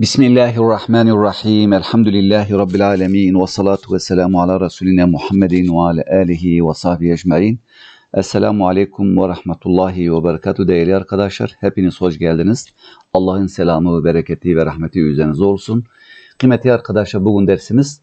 Bismillahirrahmanirrahim. Elhamdülillahi Rabbil alemin. Ve salatu ve selamu ala Resulina Muhammedin ve ala alihi ve sahbihi ecmain. Esselamu aleyküm ve rahmetullahi ve berekatuhu değerli arkadaşlar. Hepiniz hoş geldiniz. Allah'ın selamı, bereketi ve rahmeti üzerinize olsun. Kıymetli arkadaşlar bugün dersimiz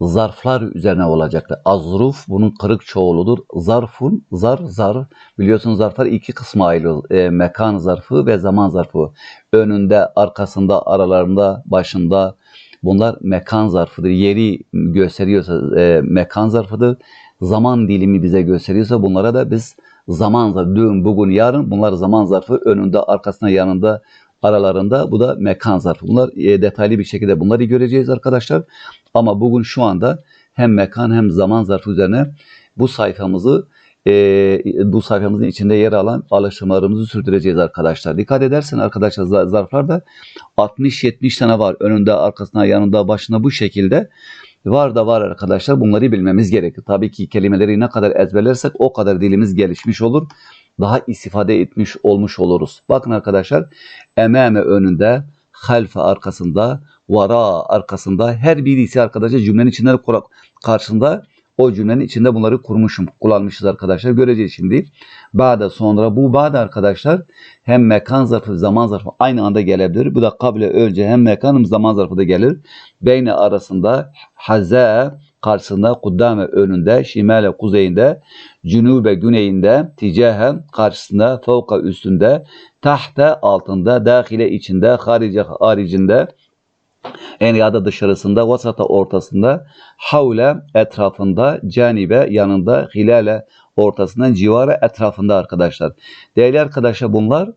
zarflar üzerine olacaktır. Azruf bunun kırık çoğuludur. Zarfun, zar, zar. Biliyorsunuz zarflar iki kısma ayrılır. E, mekan zarfı ve zaman zarfı. Önünde, arkasında, aralarında, başında. Bunlar mekan zarfıdır. Yeri gösteriyorsa e, mekan zarfıdır. Zaman dilimi bize gösteriyorsa bunlara da biz zaman zarfı. Dün, bugün, yarın bunlar zaman zarfı. Önünde, arkasında, yanında, aralarında bu da mekan zarfı. Bunlar e, detaylı bir şekilde bunları göreceğiz arkadaşlar. Ama bugün şu anda hem mekan hem zaman zarfı üzerine bu sayfamızı e, bu sayfamızın içinde yer alan alıştırmalarımızı sürdüreceğiz arkadaşlar. Dikkat edersen arkadaşlar zar- zarflarda 60-70 tane var. Önünde, arkasında, yanında, başında bu şekilde var da var arkadaşlar. Bunları bilmemiz gerekir. Tabii ki kelimeleri ne kadar ezberlersek o kadar dilimiz gelişmiş olur. Daha istifade etmiş olmuş oluruz. Bakın arkadaşlar emame önünde, halfe arkasında, vara arkasında her birisi arkadaşlar cümlenin içinde karşısında o cümlenin içinde bunları kurmuşum, kullanmışız arkadaşlar. Göreceğiz şimdi. Ba'da sonra bu ba'da arkadaşlar hem mekan zarfı, zaman zarfı aynı anda gelebilir. Bu da kable önce hem mekan hem zaman zarfı da gelir. Beyne arasında haza karşısında, kuddame önünde, şimale kuzeyinde, cünube güneyinde, ticahe karşısında, fevka üstünde, tahte altında, dahile içinde, harice haricinde, en ya da dışarısında, vasata ortasında, havle etrafında, canibe yanında, hilale ortasında, civara etrafında arkadaşlar. Değerli arkadaşlar bunlar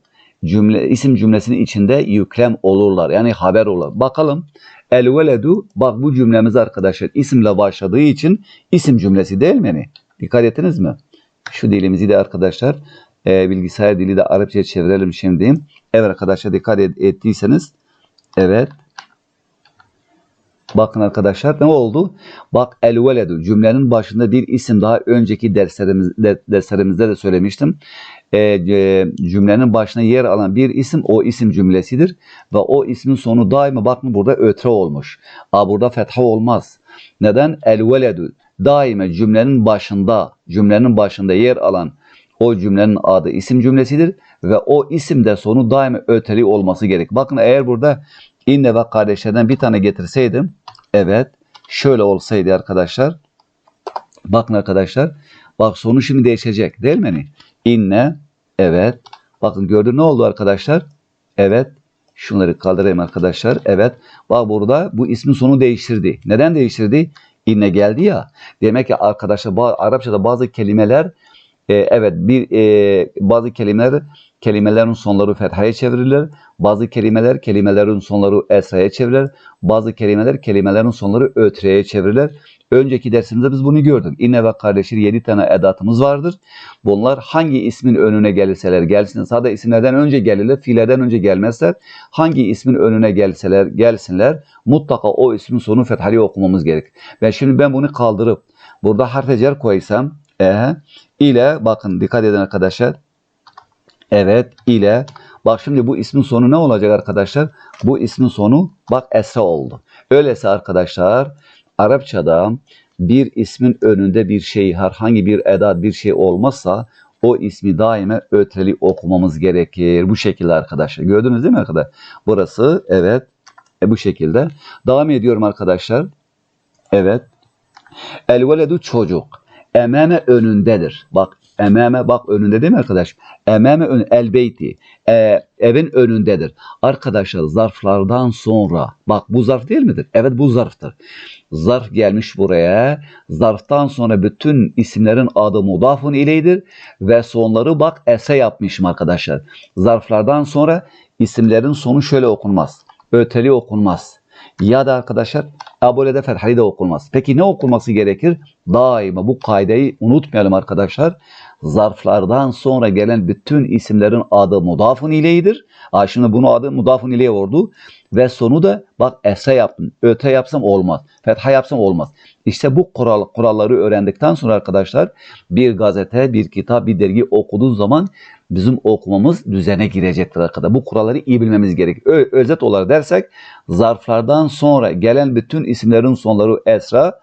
cümle isim cümlesinin içinde yüklem olurlar. Yani haber olur. Bakalım el veledu bak bu cümlemiz arkadaşlar isimle başladığı için isim cümlesi değil mi? Yani? Dikkat ettiniz mi? Şu dilimizi de arkadaşlar e, bilgisayar dili de Arapçaya çevirelim şimdi. Evet arkadaşlar dikkat et, ettiyseniz evet Bakın arkadaşlar ne oldu? Bak el veledu cümlenin başında bir isim daha önceki derslerimiz, derslerimizde de söylemiştim. E, e, cümlenin başına yer alan bir isim o isim cümlesidir. Ve o ismin sonu daima bakın burada ötre olmuş. A burada fetha olmaz. Neden? El veledu daima cümlenin başında cümlenin başında yer alan o cümlenin adı isim cümlesidir ve o isim de sonu daima öteli olması gerek. Bakın eğer burada inne ve kardeşlerden bir tane getirseydim evet şöyle olsaydı arkadaşlar. Bakın arkadaşlar bak sonu şimdi değişecek değil mi? İnne evet. Bakın gördün ne oldu arkadaşlar? Evet şunları kaldırayım arkadaşlar evet. Bak burada bu ismin sonu değiştirdi. Neden değiştirdi? İnne geldi ya. Demek ki arkadaşlar Arapçada bazı kelimeler e, evet bir e, bazı kelimeler kelimelerin sonları fethaya çevrilir. Bazı kelimeler kelimelerin sonları esraya çevrilir. Bazı kelimeler kelimelerin sonları ötreye çevrilir. Önceki dersimizde biz bunu gördük. İnne ve kardeşleri 7 tane edatımız vardır. Bunlar hangi ismin önüne gelirseler gelsin. Sadece isimlerden önce gelirler, fiillerden önce gelmezler. Hangi ismin önüne gelseler gelsinler mutlaka o ismin sonu fethali okumamız gerek. Ben şimdi ben bunu kaldırıp burada harf cer koysam e, ile bakın dikkat edin arkadaşlar. Evet ile bak şimdi bu ismin sonu ne olacak arkadaşlar? Bu ismin sonu bak esra oldu. Öyleyse arkadaşlar Arapçada bir ismin önünde bir şey herhangi bir edat bir şey olmazsa o ismi daima ötreli okumamız gerekir. Bu şekilde arkadaşlar. Gördünüz değil mi arkadaşlar? Burası evet e, bu şekilde. Devam ediyorum arkadaşlar. Evet. El veledu çocuk ememe önündedir. Bak ememe bak önünde değil mi arkadaş? Ememe ön, el beyti e, evin önündedir. Arkadaşlar zarflardan sonra bak bu zarf değil midir? Evet bu zarftır. Zarf gelmiş buraya. Zarftan sonra bütün isimlerin adı mudafun ileydir ve sonları bak ese yapmışım arkadaşlar. Zarflardan sonra isimlerin sonu şöyle okunmaz. Öteli okunmaz ya da arkadaşlar abolede ferhali de okunmaz. Peki ne okunması gerekir? Daima bu kaideyi unutmayalım arkadaşlar. Zarflardan sonra gelen bütün isimlerin adı mudafun ileydir. Aa, şimdi bunu adı mudafun ileye oldu. Ve sonu da bak ese yaptım. Öte yapsam olmaz. Fetha yapsam olmaz. İşte bu kural, kuralları öğrendikten sonra arkadaşlar bir gazete, bir kitap, bir dergi okuduğu zaman bizim okumamız düzene girecektir arkadaşlar. Bu kuralları iyi bilmemiz gerek. Ö- özet olarak dersek zarflardan sonra gelen bütün isimlerin sonları esra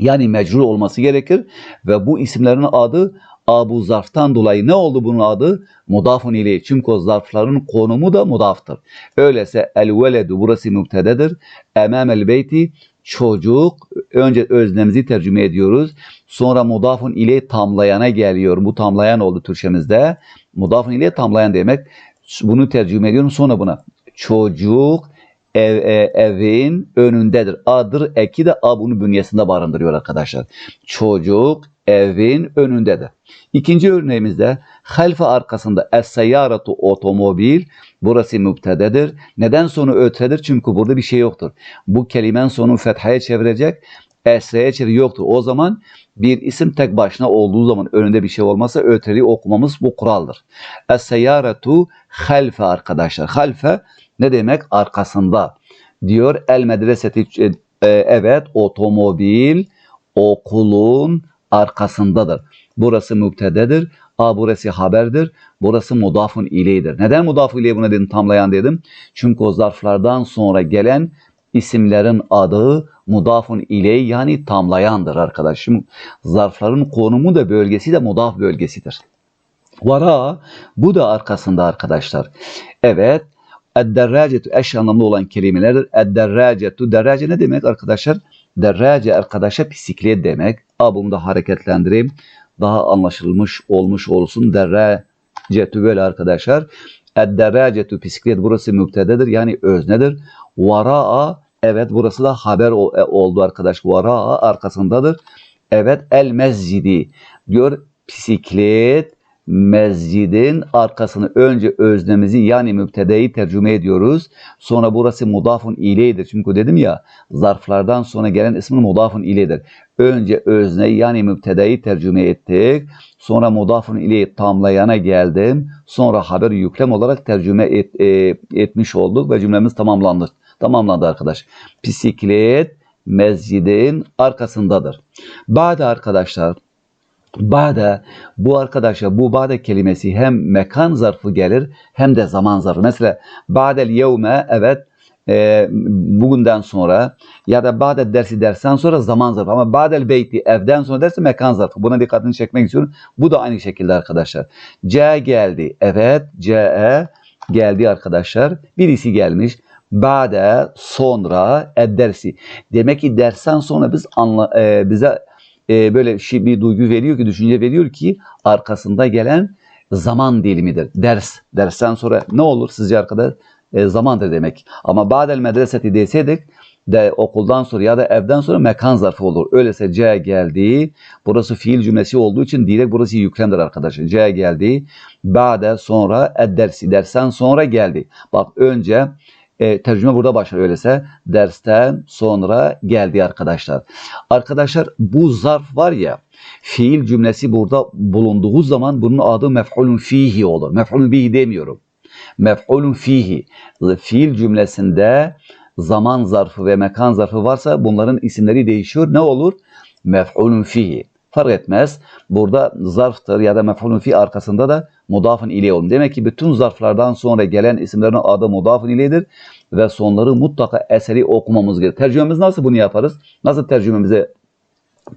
yani mecrur olması gerekir ve bu isimlerin adı Abu Zarf'tan dolayı ne oldu bunun adı? Mudafun ileyh. Çünkü zarfların konumu da mudaftır. Öyleyse el veledu burası mübtededir. Emamel beyti çocuk önce öznemizi tercüme ediyoruz. Sonra mudafun ile tamlayana geliyor. Bu tamlayan oldu Türkçemizde. Mudafun ile tamlayan demek. Bunu tercüme ediyorum sonra buna. Çocuk ev, e, evin önündedir. A'dır. Eki de A bunu bünyesinde barındırıyor arkadaşlar. Çocuk evin önündedir. İkinci örneğimizde halfe arkasında es-seyyaratu otomobil burası mübtededir. Neden sonu ötredir? Çünkü burada bir şey yoktur. Bu kelimenin sonu fethaya çevirecek. Esreye çevir yoktur. O zaman bir isim tek başına olduğu zaman önünde bir şey olmasa ötreli okumamız bu kuraldır. Es-seyyaratu halfe arkadaşlar. Halfe ne demek? Arkasında. Diyor el medreseti e, e, evet otomobil okulun arkasındadır. Burası mübtededir. A burası haberdir. Burası mudafun ileydir. Neden mudafun iley buna dedim tamlayan dedim? Çünkü o zarflardan sonra gelen isimlerin adı mudafun iley yani tamlayandır arkadaşım. Zarfların konumu da bölgesi de mudaf bölgesidir. Vara bu da arkasında arkadaşlar. Evet. Edderracetu eş anlamlı olan kelimelerdir. Edderracetu derrace ne demek arkadaşlar? Derrace arkadaşa bisiklet demek. A bunu da hareketlendireyim. Daha anlaşılmış olmuş olsun. Derracetu böyle arkadaşlar. Edderracetu bisiklet burası mübtededir yani öznedir. Vara'a evet burası da haber e, oldu arkadaş. Vara'a arkasındadır. Evet el mezcidi diyor bisiklet mescidin arkasını önce öznemizi yani mübtedeyi tercüme ediyoruz. Sonra burası mudafun ileydir. Çünkü dedim ya zarflardan sonra gelen ismin mudafun ileydir. Önce özneyi yani mübtedeyi tercüme ettik. Sonra mudafun ileyi tamlayana geldim. Sonra haber yüklem olarak tercüme et, e, etmiş olduk ve cümlemiz tamamlandı. Tamamlandı arkadaş. Bisiklet mescidin arkasındadır. Bade arkadaşlar Ba'da bu arkadaşa bu ba'da kelimesi hem mekan zarfı gelir hem de zaman zarfı. Mesela ba'del yevme evet e, bugünden sonra ya da ba'da dersi dersten sonra zaman zarfı ama ba'del beyti evden sonra derse mekan zarfı. Buna dikkatini çekmek istiyorum. Bu da aynı şekilde arkadaşlar. C geldi. Evet C geldi arkadaşlar. Birisi gelmiş. Ba'de sonra ed dersi. Demek ki dersten sonra biz anla, e, bize e, böyle şey bir duygu veriyor ki, düşünce veriyor ki arkasında gelen zaman dilimidir. Ders. Dersten sonra ne olur sizce arkada? E, zamandır demek. Ama badel medreseti deseydik de okuldan sonra ya da evden sonra mekan zarfı olur. Öyleyse C geldi. Burası fiil cümlesi olduğu için direkt burası yüklemdir arkadaşlar. C geldi. Ba'de sonra dersi. Dersten sonra geldi. Bak önce e, tercüme burada başlar öyleyse. Dersten sonra geldi arkadaşlar. Arkadaşlar bu zarf var ya fiil cümlesi burada bulunduğu zaman bunun adı mef'ulun fihi olur. Mef'ulun bihi demiyorum. Mef'ulun fihi. Fiil cümlesinde zaman zarfı ve mekan zarfı varsa bunların isimleri değişiyor. Ne olur? Mef'ulun fihi. Fark etmez. Burada zarftır ya da mef'ulun fi arkasında da mudafın ile olur. Demek ki bütün zarflardan sonra gelen isimlerin adı mudafın iledir ve sonları mutlaka eseri okumamız gerekir. Tercümemiz nasıl bunu yaparız? Nasıl tercümemize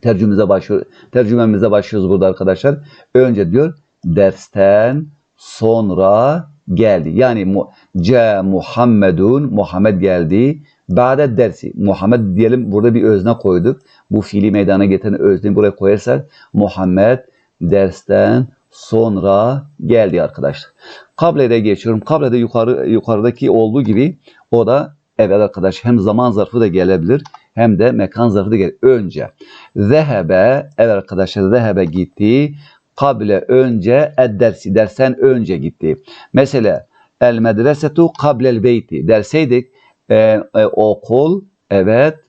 tercümemize başlıyor, tercümemize başlıyoruz burada arkadaşlar. Önce diyor dersten sonra geldi. Yani ce Muhammedun Muhammed geldi. Ba'de dersi. Muhammed diyelim burada bir özne koyduk. Bu fiili meydana getiren özneyi buraya koyarsak Muhammed dersten sonra geldi arkadaşlar. Kable'de geçiyorum. Kable'de yukarı yukarıdaki olduğu gibi o da evet arkadaş hem zaman zarfı da gelebilir hem de mekan zarfı da gelir. Önce zehebe evet arkadaşlar zehebe gitti. Kable önce ed dersi dersen önce gitti. Mesela el medresetu kablel beyti derseydik e, e, okul evet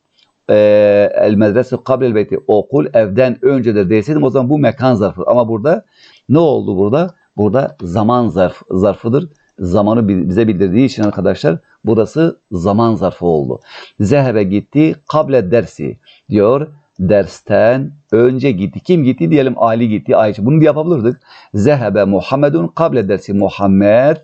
e, el medrese kablel beyti okul evden öncedir deseydim o zaman bu mekan zarfı. Ama burada ne oldu burada? Burada zaman zarf, zarfıdır. Zamanı bi- bize bildirdiği için arkadaşlar burası zaman zarfı oldu. Zehebe gitti kable dersi diyor. Dersten önce gitti. Kim gitti diyelim Ali gitti. Ayşe. Bunu da yapabilirdik. Zehebe Muhammedun kable dersi. Muhammed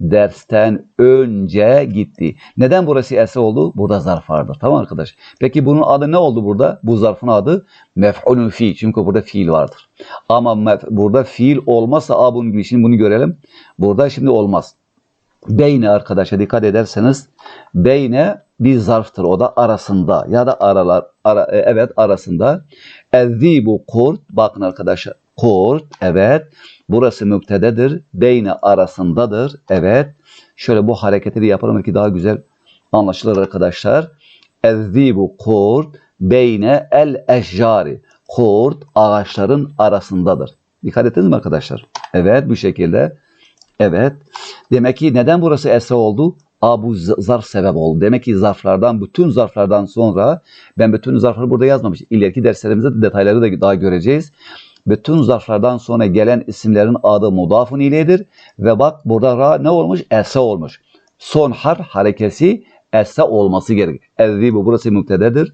dersten önce gitti. Neden burası ese oldu? Burada zarf vardır. Tamam arkadaş. Peki bunun adı ne oldu burada? Bu zarfın adı mef'ulün fi. Çünkü burada fiil vardır. Ama mef- burada fiil olmazsa a bunun gibi. Şimdi bunu görelim. Burada şimdi olmaz. Beyne arkadaşa dikkat ederseniz beyne bir zarftır. O da arasında ya da aralar ara, e, evet arasında. Ezzibu kurt bakın arkadaşlar kurt evet burası müptededir. Beyne arasındadır. Evet. Şöyle bu hareketi de yapalım ki daha güzel anlaşılır arkadaşlar. Ezzibu kurt beyne el eşjari. Kurt ağaçların arasındadır. Dikkat ettiniz mi arkadaşlar? Evet bu şekilde. Evet. Demek ki neden burası esra oldu? Aa bu zarf sebep oldu. Demek ki zarflardan, bütün zarflardan sonra ben bütün zarfları burada yazmamışım. İleriki derslerimizde de detayları da daha göreceğiz. Bütün zarflardan sonra gelen isimlerin adı mudafun iledir. Ve bak burada ra ne olmuş? Esra olmuş. Son harf harekesi esra olması gerekir. Ezzibu burası müptededir.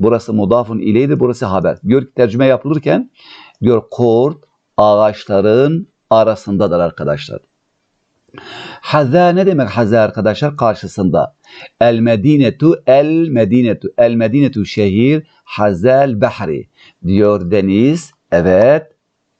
Burası mudafun ileydir. Burası haber. Gör ki tercüme yapılırken diyor kurt ağaçların arasındadır arkadaşlar. Haza ne demek haza arkadaşlar? Karşısında. El medinetu el medinetu. El medinetu şehir hazel bahri. Diyor deniz. Evet.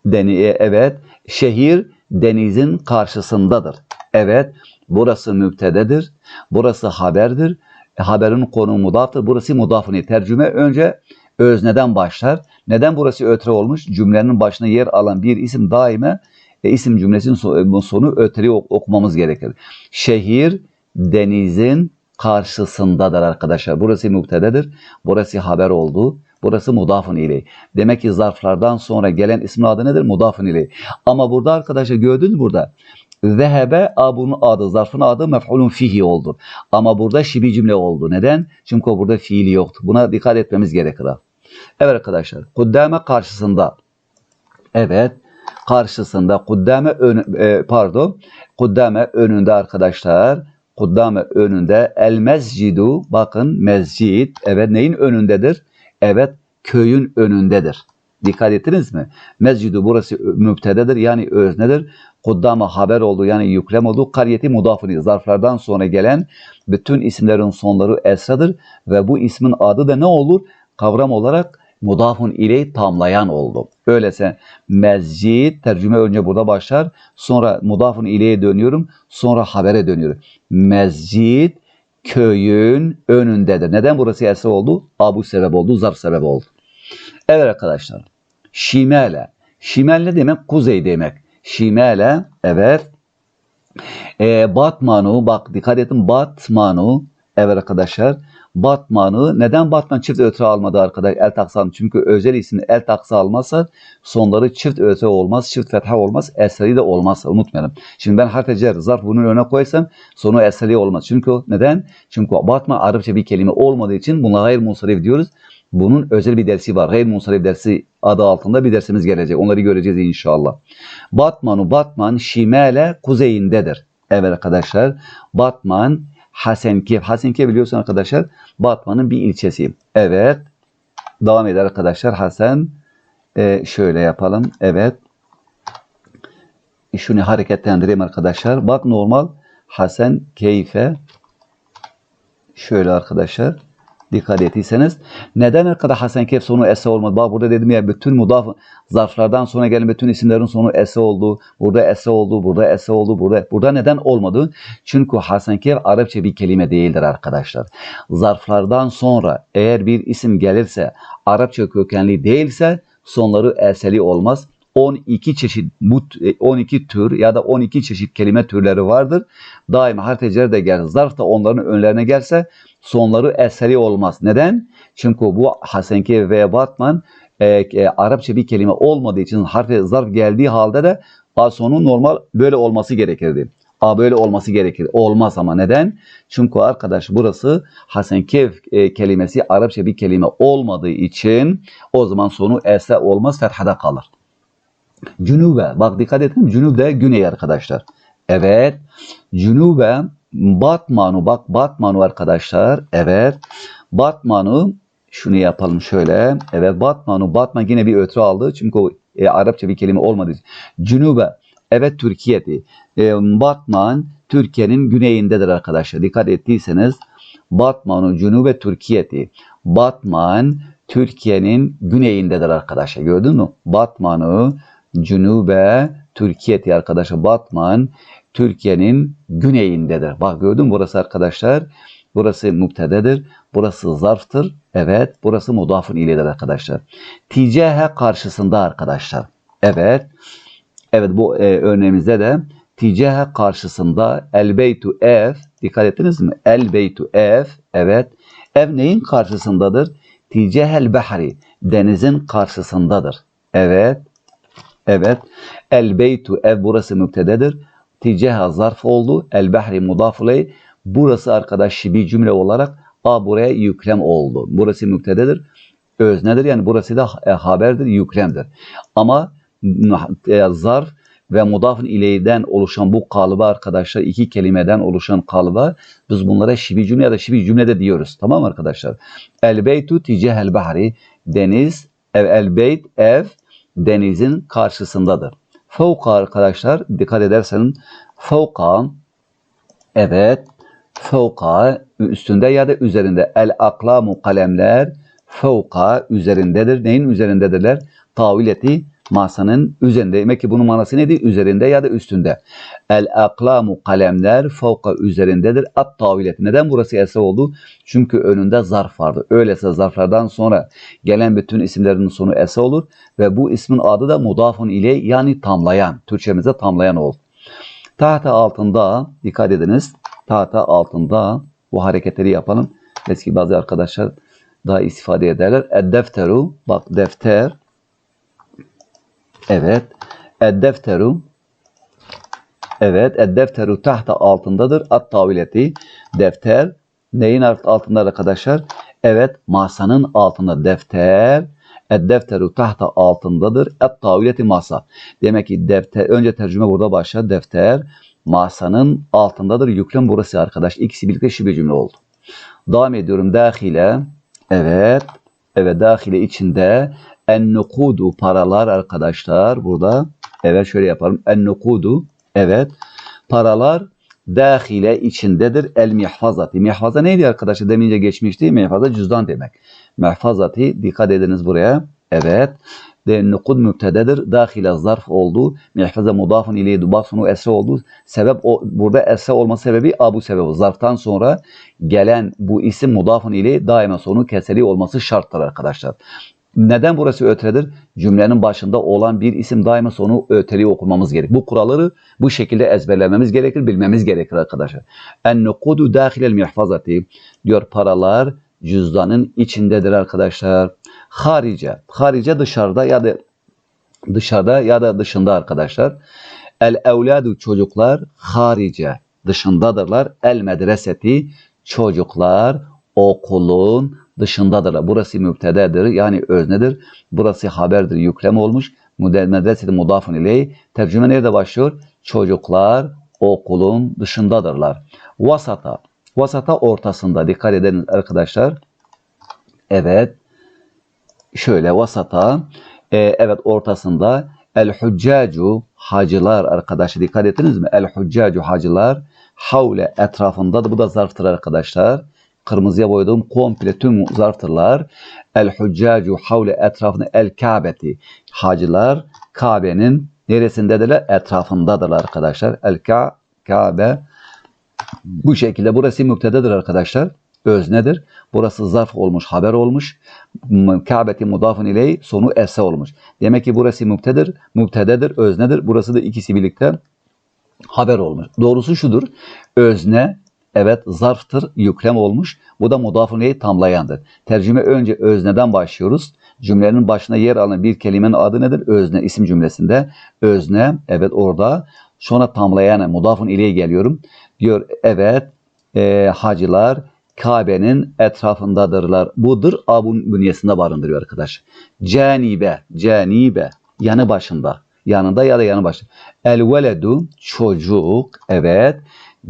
Deni, evet. Şehir denizin karşısındadır. Evet. Burası müptededir. Burası haberdir. Haberin konu mudaftır. Burası mudafını. Tercüme önce özneden başlar. Neden burası ötre olmuş? Cümlenin başına yer alan bir isim daima e, isim cümlesinin bu sonu öteri ok- okumamız gerekir. Şehir denizin karşısındadır arkadaşlar. Burası müptededir. Burası haber oldu. Burası mudafın ile. Demek ki zarflardan sonra gelen ismin adı nedir? Mudafın ile. Ama burada arkadaşlar gördünüz burada? Zehebe a bunun adı, zarfın adı mef'ulun fihi oldu. Ama burada şibi cümle oldu. Neden? Çünkü burada fiili yoktu. Buna dikkat etmemiz gerekir. Evet arkadaşlar. Kuddame karşısında. Evet. Karşısında kuddame ön, e, pardon. Kuddame önünde arkadaşlar. Kuddame önünde el mescidu bakın mescid evet neyin önündedir? Evet köyün önündedir. Dikkat ettiniz mi? Mescidu burası müptededir yani öznedir. Kuddama haber oldu yani yüklem oldu. Kariyeti mudafını zarflardan sonra gelen bütün isimlerin sonları esradır ve bu ismin adı da ne olur? Kavram olarak mudafun ile tamlayan oldu. Öyleyse mescid tercüme önce burada başlar. Sonra mudafun ileye dönüyorum. Sonra habere dönüyorum. Mescid köyün önündedir. Neden burası esra oldu? Abu sebep oldu, zarf sebep oldu. Evet arkadaşlar. Şimale. Şimal ne demek? Kuzey demek. Şimale evet. E, Batman'u bak dikkat edin Batman'u evet arkadaşlar. Batman'ı neden Batman çift ötre almadı arkadaş el almadı? Çünkü özel isim el taksı almazsa sonları çift ötre olmaz, çift fetha olmaz, eseri de olmaz. Unutmayalım. Şimdi ben harf cer zarf bunun önüne koysam sonu eseri olmaz. Çünkü neden? Çünkü Batman Arapça bir kelime olmadığı için buna gayr munsarif diyoruz. Bunun özel bir dersi var. Gayr munsarif dersi adı altında bir dersimiz gelecek. Onları göreceğiz inşallah. Batman'u Batman şimale kuzeyindedir. Evet arkadaşlar. Batman Hasenkeyf. Hasenkeyf biliyorsun arkadaşlar Batman'ın bir ilçesi. Evet. Devam eder arkadaşlar. Hasan e, şöyle yapalım. Evet. Şunu hareketlendireyim arkadaşlar. Bak normal Hasan Keyfe şöyle arkadaşlar. Dikkat ettiyseniz. Neden arkada Hasan Keyf sonu ese olmadı? Bak burada dedim ya bütün mudaf zarflardan sonra gelen bütün isimlerin sonu ese oldu. Burada ese oldu, burada ese oldu, burada. Burada neden olmadı? Çünkü Hasan Keyf Arapça bir kelime değildir arkadaşlar. Zarflardan sonra eğer bir isim gelirse Arapça kökenli değilse sonları eseli olmaz. 12 çeşit bu 12 tür ya da 12 çeşit kelime türleri vardır. Daima harfeciler de gelir. Zarf da onların önlerine gelse sonları eseri olmaz. Neden? Çünkü bu Hasenki ve Batman e, e, Arapça bir kelime olmadığı için harfe zarf geldiği halde de sonu normal böyle olması gerekirdi. A böyle olması gerekir. Olmaz ama neden? Çünkü arkadaş burası Hasenkeyf e, kelimesi Arapça bir kelime olmadığı için o zaman sonu ese olmaz fethada kalır. Cünube. Bak dikkat edin. Cünube güney arkadaşlar. Evet. Cünube Batman'ı bak Batman'ı arkadaşlar. Evet. Batman'ı şunu yapalım şöyle. Evet Batman'ı Batman yine bir ötürü aldı. Çünkü o e, Arapça bir kelime olmadığı için. Cünube. Evet Türkiye'di. E, Batman Türkiye'nin güneyindedir arkadaşlar. Dikkat ettiyseniz Batman'ı Cünube Türkiye'di. Batman Türkiye'nin güneyindedir arkadaşlar. Gördün mü? Batman'ı Cünube Türkiye'di arkadaşlar. Batman Türkiye'nin güneyindedir. Bak gördün burası arkadaşlar. Burası müptededir. Burası zarftır. Evet. Burası mudafın iledir arkadaşlar. Ticahe karşısında arkadaşlar. Evet. Evet bu e, örneğimizde de ticahe karşısında el beytu ev. Dikkat ettiniz mi? El beytu ev. Evet. Ev neyin karşısındadır? Ticahel bahri. Denizin karşısındadır. Evet. Evet. El beytu ev burası müptededir. Ticaha zarf oldu. El bahri mudaf iley. Burası arkadaş şibi cümle olarak a buraya yüklem oldu. Burası müptededir. Öznedir yani burası da e, haberdir, yüklemdir. Ama e, zarf ve mudafın ileyden oluşan bu kalıba arkadaşlar iki kelimeden oluşan kalıba biz bunlara şibi cümle ya da şibi cümle de diyoruz. Tamam arkadaşlar? El beytu ticehel bahri deniz ev el beyt ev denizin karşısındadır. Fevka arkadaşlar dikkat edersen fevka evet fevka üstünde ya da üzerinde el aklamu kalemler fevka üzerindedir. Neyin üzerindedirler? Tavileti masanın üzerinde. Demek ki bunun manası nedir? Üzerinde ya da üstünde. El aklamu kalemler fevka üzerindedir. At tavileti. Neden burası ese oldu? Çünkü önünde zarf vardı. Öyleyse zarflardan sonra gelen bütün isimlerin sonu ese olur ve bu ismin adı da mudafun ile yani tamlayan. Türkçemizde tamlayan oldu. Tahta altında dikkat ediniz. Tahta altında bu hareketleri yapalım. Eski bazı arkadaşlar daha istifade ederler. Eddefteru bak defter Evet. Eddefteru Evet. Eddefteru tahta altındadır. At tavileti defter neyin altında arkadaşlar? Evet. Masanın altında defter. Eddefteru tahta altındadır. Et tavileti masa. Demek ki defter önce tercüme burada başlar. Defter masanın altındadır. Yüklem burası arkadaş. İkisi birlikte şibe cümle oldu. Devam ediyorum. Dahile. Evet. Evet dahile içinde en nukudu paralar arkadaşlar burada. Evet şöyle yapalım. En nukudu evet paralar dahile içindedir. El mihfazati. Mihfaza neydi arkadaşlar? Demince geçmişti. Mihfaza cüzdan demek. Mihfazati dikkat ediniz buraya. Evet. De nukud mübtededir. Dahile zarf oldu. Mihfaza mudafın ileyhi dubaf sonu esre oldu. Sebep o, burada esre olma sebebi abu sebebi. Zarftan sonra gelen bu isim mudafın ile daima sonu keseri olması şarttır arkadaşlar. Neden burası ötredir? Cümlenin başında olan bir isim daima sonu öteli okumamız gerek. Bu kuralları bu şekilde ezberlememiz gerekir, bilmemiz gerekir arkadaşlar. En nukudu dahilel mihfazati diyor paralar cüzdanın içindedir arkadaşlar. Harice, harice dışarıda ya da dışarıda ya da dışında arkadaşlar. El evladu çocuklar harice dışındadırlar. El medreseti çocuklar okulun dışındadırlar. Burası mübtededir yani öznedir. Burası haberdir yüklem olmuş. Medreseti mudafın iley. Tercüme nerede başlıyor? Çocuklar okulun dışındadırlar. Vasata. Vasata ortasında dikkat edin arkadaşlar. Evet. Şöyle vasata. E, evet ortasında el huccacu hacılar arkadaşlar dikkat ettiniz mi? El huccacu hacılar havle etrafında bu da zarftır arkadaşlar kırmızıya boyadığım komple tüm zarftırlar. El huccacu havle etrafını el Kabe'ti. Hacılar Kabe'nin neresindedirler? Etrafındadırlar arkadaşlar. El Ka Kabe bu şekilde burası müptededir arkadaşlar. Öznedir. Burası zarf olmuş, haber olmuş. Kabe'ti mudafın iley sonu ese olmuş. Demek ki burası müptedir, müptededir, öznedir. Burası da ikisi birlikte haber olmuş. Doğrusu şudur. Özne Evet zarftır, yüklem olmuş. Bu da mudafun tamlayandır. Tercüme önce özneden başlıyoruz. Cümlenin başına yer alan bir kelimenin adı nedir? Özne isim cümlesinde. Özne evet orada Sonra tamlayan mudafun ileye geliyorum. Diyor evet e, hacılar Kabe'nin etrafındadırlar. Budur abun bünyesinde barındırıyor arkadaş. Canibe, canibe yanı başında. Yanında ya da yanı başında. El veledu çocuk evet.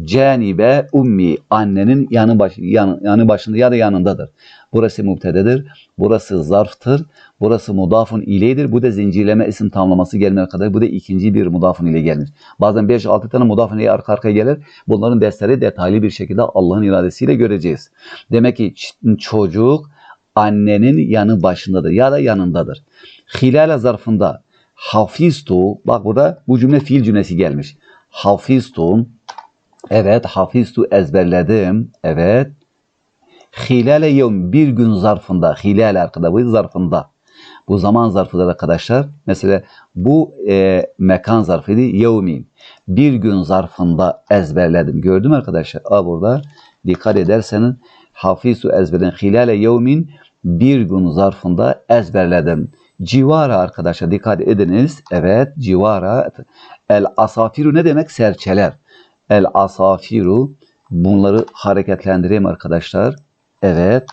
Canibe ummi annenin yanı baş, yanı, yanı başında ya da yanındadır. Burası mübtededir. Burası zarftır. Burası mudafun ileydir. Bu da zincirleme isim tamlaması gelmeye kadar. Bu da ikinci bir mudafun ile gelmiş. Bazen 5-6 tane mudafun ile arka arkaya gelir. Bunların dersleri detaylı bir şekilde Allah'ın iradesiyle göreceğiz. Demek ki çocuk annenin yanı başındadır ya da yanındadır. Hilal zarfında hafiztu bak burada bu cümle fiil cümlesi gelmiş. Hafiztu evet hafiztu ezberledim evet hilale yevm bir gün zarfında hilal arkada bu zarfında bu zaman zarfıdır arkadaşlar. Mesela bu e, mekan zarfıydı yevmin. Bir gün zarfında ezberledim. Gördün mü arkadaşlar? Aa burada dikkat ederseniz hafizu ezberledim. Hilale yevmin bir gün zarfında ezberledim. Civara arkadaşlar dikkat ediniz. Evet civara. El asafiru ne demek? Serçeler. El asafiru. Bunları hareketlendireyim arkadaşlar. Evet.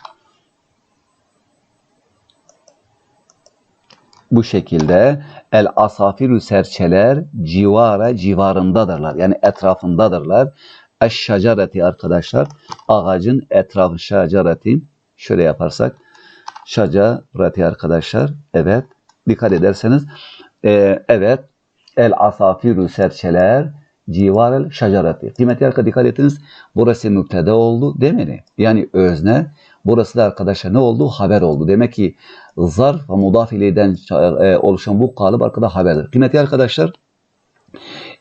Bu şekilde el asafiru serçeler civara civarındadırlar. Yani etrafındadırlar. Eş şacareti arkadaşlar. Ağacın etrafı şacareti. Şöyle yaparsak. Şacareti arkadaşlar. Evet. Dikkat ederseniz. e, evet. El asafiru serçeler civarel şacareti. Kıymetli arkadaşlar dikkat ettiniz. Burası müptede oldu değil? Yani özne. Burası da arkadaşlar ne oldu? Haber oldu. Demek ki zarf ve mudaf ileyden e, oluşan bu kalıp arkada haberdir. Kıymetli arkadaşlar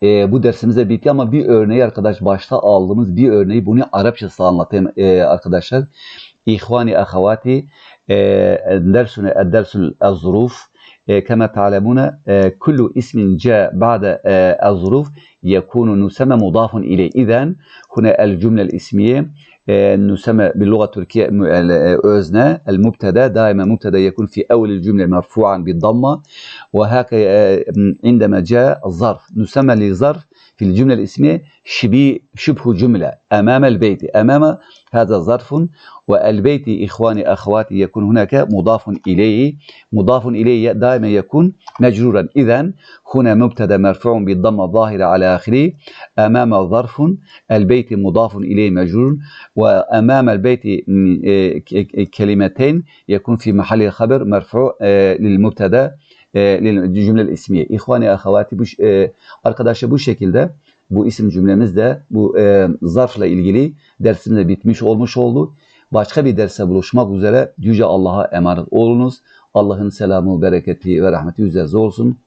e, bu dersimiz de bitti ama bir örneği arkadaş başta aldığımız bir örneği bunu Arapçası anlatayım e, arkadaşlar. İhvani ahavati e, dersune dersul az-zuruf آه، كما تعلمون آه، كل اسم جاء بعد آه، الظروف يكون نسمى مضاف إليه. إذا هنا الجملة الإسمية نسمى باللغة التركية أوزنا المبتدا دائما مبتدا يكون في أول الجملة مرفوعا بالضمة وهكذا عندما جاء ظرف نسمى لظرف في الجملة الاسمية شبي شبه جملة أمام البيت. أمام هذا ظرف والبيت إخواني أخواتي يكون هناك مضاف إليه. مضاف إليه دائما يكون مجرورا. إذا هنا مبتدا مرفوع بالضمة الظاهرة على آخره. أمام ظرف البيت مضاف إليه مجرور. وأمام البيت كلمتين يكون في محل الخبر مرفوع للمبتدا. للcümle ismiye. İhvani ahavati bu e, arkadaşlar bu şekilde bu isim cümlemiz de bu e, zarfla ilgili dersimde bitmiş olmuş oldu. Başka bir derse buluşmak üzere Yüce Allah'a emanet olunuz. Allah'ın selamı, bereketi ve rahmeti üzerinize olsun.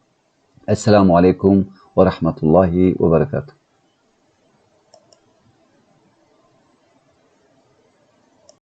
Esselamu Aleyküm ve Rahmetullahi ve Berekatuhu.